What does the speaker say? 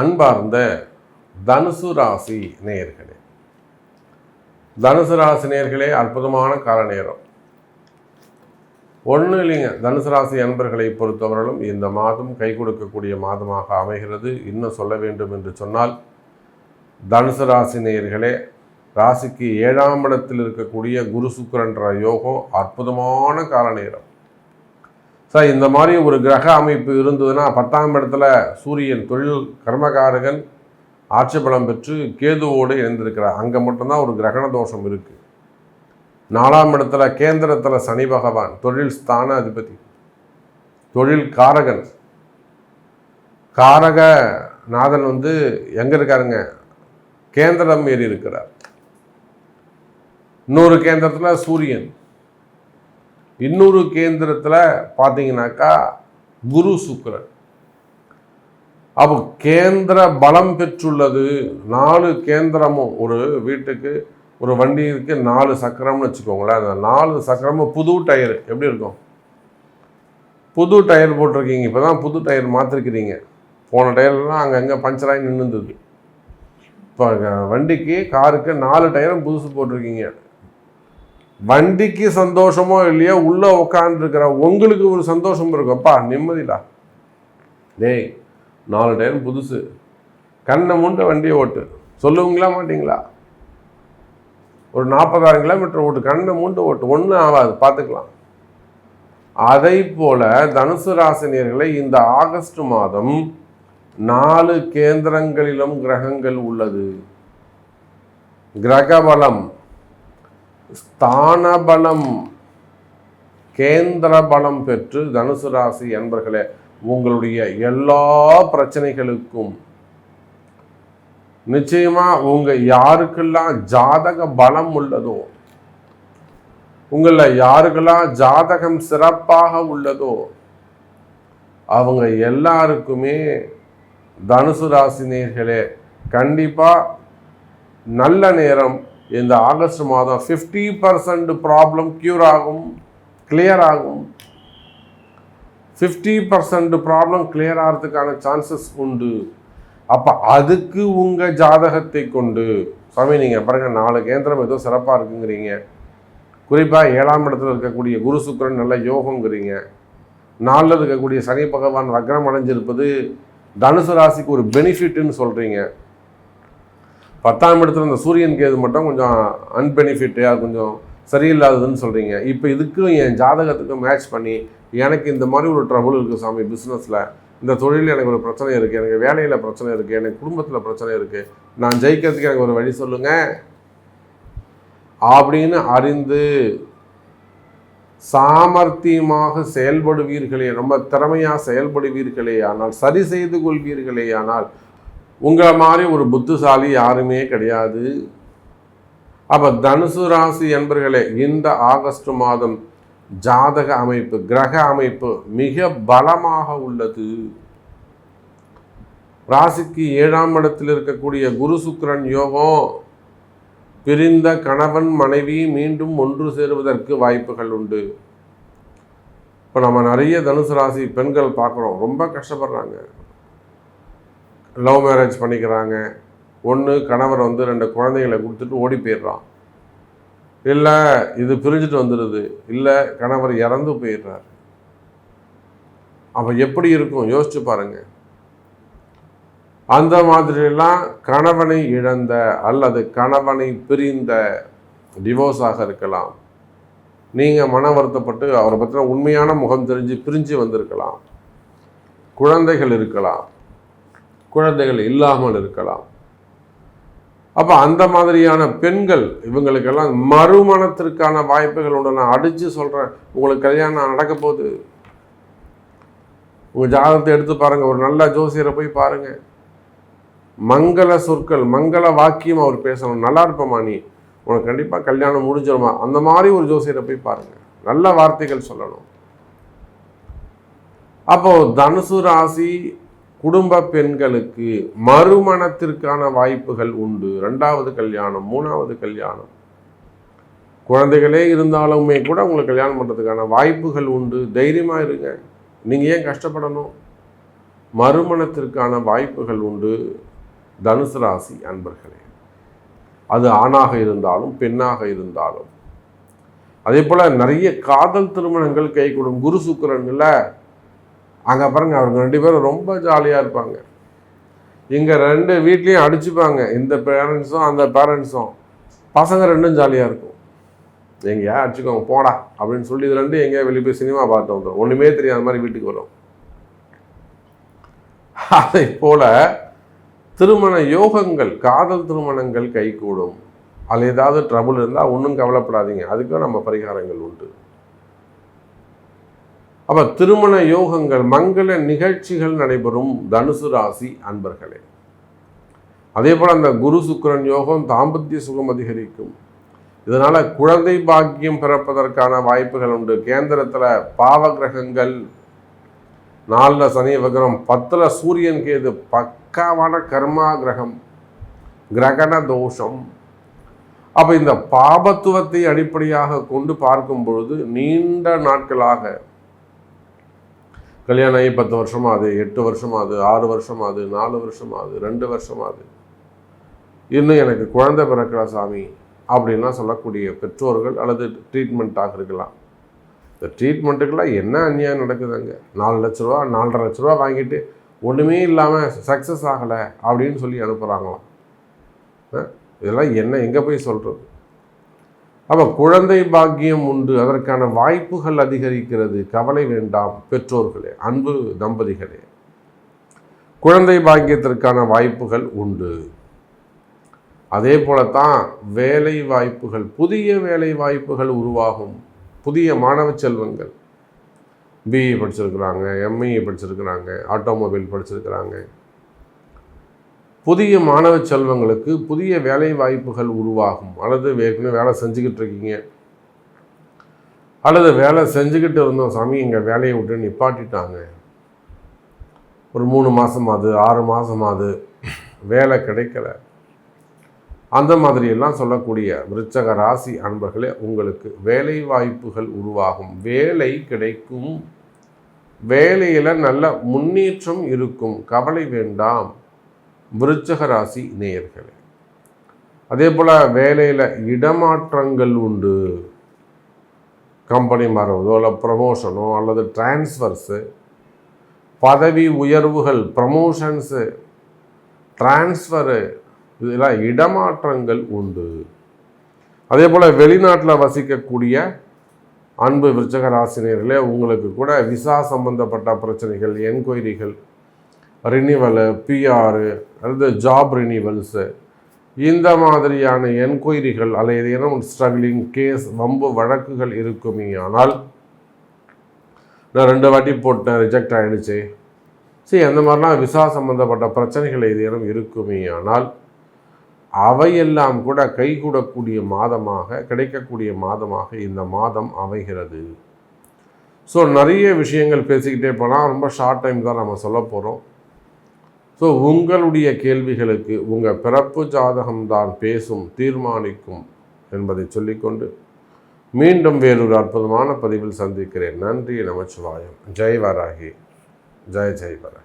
அன்பார்ந்த தனுசு ராசி நேயர்களே. தனுசு ராசி நேயர்களே அற்புதமான கால நேரம். ஒன்றும் இல்லைங்க தனுசு ராசி அன்பர்களை பொறுத்தவரையிலும் இந்த மாதம் கை கொடுக்கக்கூடிய மாதமாக அமைகிறது. இன்னும் சொல்ல வேண்டும் என்று சொன்னால் தனுசு ராசி நேயர்களே ராசிக்கு ஏழாம் இடத்தில் இருக்கக்கூடிய குரு சுக்கரன்ற யோகம் அற்புதமான கால நேரம். சார் இந்த மாதிரி ஒரு கிரக அமைப்பு இருந்ததுன்னா பத்தாம் இடத்துல சூரியன் தொழில் கர்மகாரகன் ஆட்சி பலம் பெற்று கேதுவோடு இணைந்திருக்கிறார். அங்கே மட்டும்தான் ஒரு கிரகண தோஷம் இருக்குது நாலாம் இடத்துல கேந்திரத்தில் சனி பகவான் தொழில் ஸ்தான அதிபதி தொழில் காரகன். காரக நாதன் வந்து எங்கே இருக்காருங்க? கேந்திரம் ஏறி இருக்கிறார். இன்னொரு கேந்திரத்தில் சூரியன். இன்னொரு கேந்திரத்தில் பார்த்தீங்கன்னாக்கா குரு சுக்கரன். அப்போ கேந்திர பலம் பெற்றுள்ளது. நாலு கேந்திரமும் ஒரு வீட்டுக்கு ஒரு வண்டிக்கு நாலு சக்கரம்னு வச்சுக்கோங்களேன். அந்த நாலு சக்கரமும் புது டயர். எப்படி இருக்கும்? புது டயர் போட்டிருக்கீங்க. இப்போ தான் புது டயர் மாற்றிருக்கிறீங்க போன டயர்லாம் அங்கங்கே பஞ்சராகி நின்றுந்தது இப்போ வண்டிக்கு காருக்கு நாலு டயரும் புதுசு போட்டிருக்கீங்க. வண்டிக்கு சந்தோஷமோ இல்லையோ உள்ளே உட்காந்துருக்கிற உங்களுக்கு ஒரு சந்தோஷம் இருக்கும்ப்பா நிம்மதிடா. டேய் நாலு டைம் புதுசு. கண்ணை மூண்ட வண்டியை ஓட்டு. சொல்லுவீங்களா மாட்டிங்களா? ஒரு நாற்பதாயிரம் கிலோமீட்டர் ஓட்டு கண்ணை மூண்டு ஓட்டு. ஒன்றும் ஆகாது பார்த்துக்கலாம். அதை போல தனுசு ராசினியர்களை இந்த ஆகஸ்ட் மாதம் நாலு கேந்திரங்களிலும் கிரகங்கள் உள்ளது. கிரகபலம். ஸ்தான பலம் கேந்திர பலம் பெற்று தனுசு ராசி என்பர்களே உங்களுடைய எல்லா பிரச்சனைகளுக்கும் நிச்சயமா உங்க யாருக்கெல்லாம் ஜாதக பலம் உள்ளதோ உங்களை யாருக்கெல்லாம் ஜாதகம் சிறப்பாக உள்ளதோ அவங்க எல்லாருக்குமே தனுசு ராசினியர்களே கண்டிப்பா நல்ல நேரம் இந்த ஆகஸ்ட் மாதம் ஃபிஃப்டி பர்சன்ட் ப்ராப்ளம் க்யூர் ஆகும் கிளியர் ஆகும். ஃபிஃப்டி பர்சன்ட் ப்ராப்ளம் கிளியர் ஆகிறதுக்கான சான்சஸ் உண்டு. அப்போ அதுக்கு உங்கள் ஜாதகத்தை கொண்டு சுவாமி நீங்கள் பாருங்க நாலு கேந்திரம் ஏதோ சிறப்பாக இருக்குங்கிறீங்க. குறிப்பாக ஏழாம் இடத்துல இருக்கக்கூடிய குரு சுக்கிரன் நல்ல யோகங்கிறீங்க. நாளில் இருக்கக்கூடிய சனி பகவான் வக்ரம் அடைஞ்சிருப்பது தனுசு ராசிக்கு ஒரு பெனிஃபிட்னு சொல்கிறீங்க பத்தாம் இடத்துல இந்த சூரியன் கேது மட்டும் கொஞ்சம் அன்பெனிஃபிட்டாக கொஞ்சம் சரியில்லாததுன்னு சொல்கிறீங்க இப்போ இதுக்கும் என் ஜாதகத்துக்கும் மேட்ச் பண்ணி எனக்கு இந்த மாதிரி ஒரு ட்ரபுள் இருக்குது சாமி பிஸ்னஸில் இந்த தொழிலில் எனக்கு ஒரு பிரச்சனை இருக்குது எனக்கு வேலையில் பிரச்சனை இருக்குது எனக்கு குடும்பத்தில் பிரச்சனை இருக்குது நான் ஜெயிக்கிறதுக்கு எனக்கு ஒரு வழி சொல்லுங்கள் அப்படின்னு அறிந்து சாமர்த்தியமாக செயல்படுவீர்களே ரொம்ப திறமையாக செயல்படுவீர்களே ஆனால் சரி செய்து கொள்வீர்களே ஆனால் உங்களை மாதிரி ஒரு புத்திசாலி யாருமே கிடையாது. அப்போ தனுசு ராசி என்பர்களே இந்த ஆகஸ்ட் மாதம் ஜாதக அமைப்பு கிரக அமைப்பு மிக பலமாக உள்ளது. ராசிக்கு ஏழாம் இடத்தில் இருக்கக்கூடிய குரு சுக்கரன் யோகம் பிரிந்த கணவன் மனைவி மீண்டும் ஒன்று சேருவதற்கு வாய்ப்புகள் உண்டு. இப்போ நம்ம நிறைய தனுசு ராசி பெண்கள் பார்க்குறோம் ரொம்ப கஷ்டப்படுறாங்க. லவ் மேரேஜ் பண்ணிக்கிறாங்க. ஒன்று கணவர் வந்து ரெண்டு குழந்தைகளை கொடுத்துட்டு ஓடி போயிடுறான். இல்லை இது பிரிஞ்சுட்டு வந்துடுது இல்லை கணவர் இறந்து போயிடுறார். அப்போ எப்படி இருக்கும்? யோசிச்சு பாருங்க. அந்த மாதிரிலாம் கணவனை இழந்த அல்லது கணவனை பிரிந்த டிவோர்ஸாக இருக்கலாம். நீங்கள் மன வருத்தப்பட்டு அவரை பற்றின உண்மையான முகம் தெரிஞ்சு பிரிஞ்சு வந்திருக்கலாம். குழந்தைகள் இருக்கலாம். குழந்தைகள் இல்லாமல் இருக்கலாம். அப்போ அந்த மாதிரியான பெண்கள் இவங்களுக்கெல்லாம் மறுமணத்திற்கான வாய்ப்புகள் உண்டு. நான் அடித்து சொல்கிறேன் உங்களுக்கு கல்யாணம் நடக்க போகுது. உங்கள் ஜாதகத்தை எடுத்து பாருங்கள் ஒரு நல்ல ஜோசியரை போய் பாருங்கள் மங்கள சொற்கள் மங்கள வாக்கியம் அவர் பேசணும். நல்லா இருப்பமா நீ? உனக்கு கண்டிப்பாக கல்யாணம் முடிஞ்சிருமா? அந்த மாதிரி ஒரு ஜோசியரை போய் பாருங்கள் நல்ல வார்த்தைகள் சொல்லணும். அப்போ தனுசு ராசி குடும்ப பெண்களுக்கு மறுமணத்திற்கான வாய்ப்புகள் உண்டு. ரெண்டாவது கல்யாணம் மூணாவது கல்யாணம். குழந்தைகளே இருந்தாலுமே கூட உங்களுக்கு கல்யாணம் பண்ணுறதுக்கான வாய்ப்புகள் உண்டு. தைரியமாக இருங்க. நீங்கள் ஏன் கஷ்டப்படணும்? மறுமணத்திற்கான வாய்ப்புகள் உண்டு. தனுசு ராசி அன்பர்களே அது ஆணாக இருந்தாலும் பெண்ணாக இருந்தாலும். அதே போல் நிறைய காதல் திருமணங்கள் கை கொடும் குரு சுக்கரன்ல அங்கே பாருங்க அவங்க ரெண்டு பேரும் ரொம்ப ஜாலியாக இருப்பாங்க. இங்கே ரெண்டு வீட்லேயும் அடிச்சுப்பாங்க. இந்த பேரண்ட்ஸும் அந்த பேரண்ட்ஸும் பசங்க ரெண்டும் ஜாலியாக இருக்கும். எங்கேயா அடிச்சுக்கோங்க போடா அப்படின்னு சொல்லி இது ரெண்டு எங்கேயா வெளியே போய் சினிமா பார்த்து வந்துடும் ஒன்றுமே தெரியாத மாதிரி வீட்டுக்கு வரும். அதை போல திருமண யோகங்கள் காதல் திருமணங்கள் கைகூடும். அதில் ஏதாவது ட்ரபுள் இருந்தால் ஒன்றும் கவலைப்படாதீங்க. அதுக்கும் நம்ம பரிகாரங்கள் உண்டு. அப்போ திருமண யோகங்கள் மங்கள நிகழ்ச்சிகள் நடைபெறும் தனுசு ராசி அன்பர்களே. அதே போல் அந்த குரு சுக்கரன் யோகம் தாம்பத்திய சுகம் அதிகரிக்கும். இதனால் குழந்தை பாக்கியம் பிறப்பதற்கான வாய்ப்புகள் உண்டு. கேந்திரத்தில் பாவ கிரகங்கள் நாலில் சனி வக்ரம் பத்தில் சூரியன் கேது பக்காவான கர்மா கிரகம் கிரகண தோஷம். அப்போ இந்த பாபத்துவத்தை அடிப்படையாக கொண்டு பார்க்கும் பொழுது நீண்ட நாட்களாக கல்யாணம் ஆகி பத்து வருஷம் ஆகுது எட்டு வருஷம் ஆகுது ஆறு வருஷம் ஆகுது நாலு வருஷம் ஆகுது ரெண்டு வருஷம் ஆகுது இன்னும் எனக்கு குழந்தை பிறக்கிற சாமி அப்படின்லாம் சொல்லக்கூடிய பெற்றோர்கள் அல்லது ட்ரீட்மெண்ட்டாக இருக்கலாம். இந்த ட்ரீட்மெண்ட்டுக்கெல்லாம் என்ன அநியாயம் நடக்குதுங்க நாலு லட்ச ரூபா நாலரை லட்ச ரூபா வாங்கிட்டு ஒன்றுமே இல்லாமல் சக்ஸஸ் ஆகலை அப்படின்னு சொல்லி அனுப்புகிறாங்களாம் இதெல்லாம் என்ன எங்கே போய் சொல்கிறது அப்போ குழந்தை பாக்கியம் உண்டு. அதற்கான வாய்ப்புகள் அதிகரிக்கிறது. கவலை வேண்டாம் பெற்றோர்களே அன்பு தம்பதிகளே. குழந்தை பாக்கியத்திற்கான வாய்ப்புகள் உண்டு. அதே போலத்தான் வேலை வாய்ப்புகள் புதிய வேலை வாய்ப்புகள் உருவாகும். புதிய மாணவ செல்வங்கள். பிஇ படிச்சிருக்கிறாங்க எம்ஐஏ படிச்சிருக்கிறாங்க ஆட்டோமொபைல் படிச்சிருக்கிறாங்க. புதிய மாணவ செல்வங்களுக்கு புதிய வேலை வாய்ப்புகள் உருவாகும். அல்லது ஏற்கனவே வேலை செஞ்சுக்கிட்டு இருக்கீங்க அல்லது வேலை செஞ்சுக்கிட்டு இருந்தோம் சாமி எங்கள் வேலையை விட்டு நிப்பாட்டிட்டாங்க. ஒரு மூணு மாதமாது ஆறு மாதமாது வேலை கிடைக்கல. அந்த மாதிரியெல்லாம் சொல்லக்கூடிய விருச்சக ராசி அன்பர்களே உங்களுக்கு வேலை வாய்ப்புகள் உருவாகும். வேலை கிடைக்கும். வேலையில் நல்ல முன்னேற்றம் இருக்கும். கவலை வேண்டாம். விருச்சக ராசி நேயர்களே அதே போல் வேலையில் இடமாற்றங்கள் உண்டு. கம்பெனி மாறுவதோ இல்லை ப்ரமோஷனோ அல்லது டிரான்ஸ்ஃபர்ஸு பதவி உயர்வுகள் ப்ரமோஷன்ஸு டிரான்ஸ்ஃபரு இதெல்லாம் இடமாற்றங்கள் உண்டு. அதே போல் வெளிநாட்டில் வசிக்கக்கூடிய அன்பு விருச்சக ராசினியர்களே உங்களுக்கு கூட விசா சம்பந்தப்பட்ட பிரச்சனைகள் என்கொயரிகள் ரினிவலு பிஆரு அல்லது ஜாப் ரினிவல்ஸு இந்த மாதிரியான என்கொயரிகள் அல்லது ஏதேனும் ஸ்ட்ரகிளிங் கேஸ் வம்பு வழக்குகள் இருக்குமே. ஆனால் நான் ரெண்டு வாட்டி போட்டேன் ரிஜெக்ட் ஆகிடுச்சு சரி அந்த மாதிரிலாம் விசா சம்மந்தப்பட்ட பிரச்சனைகள் ஏதேனும் இருக்குமே. ஆனால் அவையெல்லாம் கூட கைகூடக்கூடிய மாதமாக கிடைக்கக்கூடிய மாதமாக இந்த மாதம் அமைகிறது. ஸோ நிறைய விஷயங்கள் பேசிக்கிட்டே போனால் ரொம்ப ஷார்ட் டைம் தான் நம்ம சொல்ல போகிறோம் ஸோ உங்களுடைய கேள்விகளுக்கு உங்கள் பிறப்பு ஜாதகம்தான் பேசும் தீர்மானிக்கும் என்பதை சொல்லிக்கொண்டு மீண்டும் வேறொரு அற்புதமான பதிவில் சந்திக்கிறேன். நன்றி நமச்சிவாயம். ஜெய் வராகி ஜெய் ஜெய் வராகி